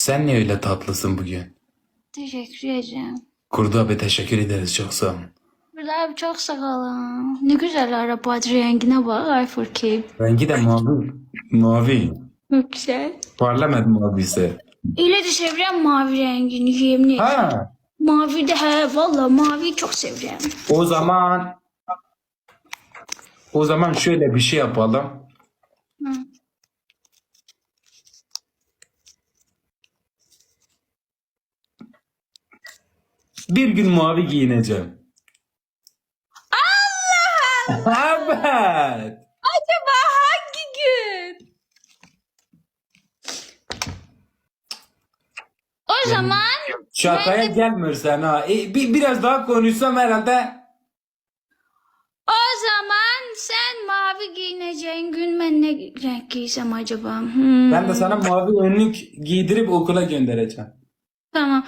Sen niye öyle tatlısın bugün? Teşekkür ederim. Kurdu abi teşekkür ederiz çok sağ olun. Bilal abi çok sağ olun. Ne güzel araba rengine bak Ayfurki. Rengi de mavi. Mavi. Çok güzel. Parlament mavisi. Öyle de seviyorum mavi rengini yemin ederim. Ha. Mavi de he valla mavi çok seviyorum. O zaman o zaman şöyle bir şey yapalım. Bir gün mavi giyineceğim. Allah! evet. Acaba hangi gün? O zaman Şakaya gelmiyorsan ha. E, bir, biraz daha konuşsam herhalde o zaman sen mavi giyineceğin gün ben ne renk giysem acaba? Hmm. ben de sana mavi önlük giydirip okula göndereceğim. Tamam.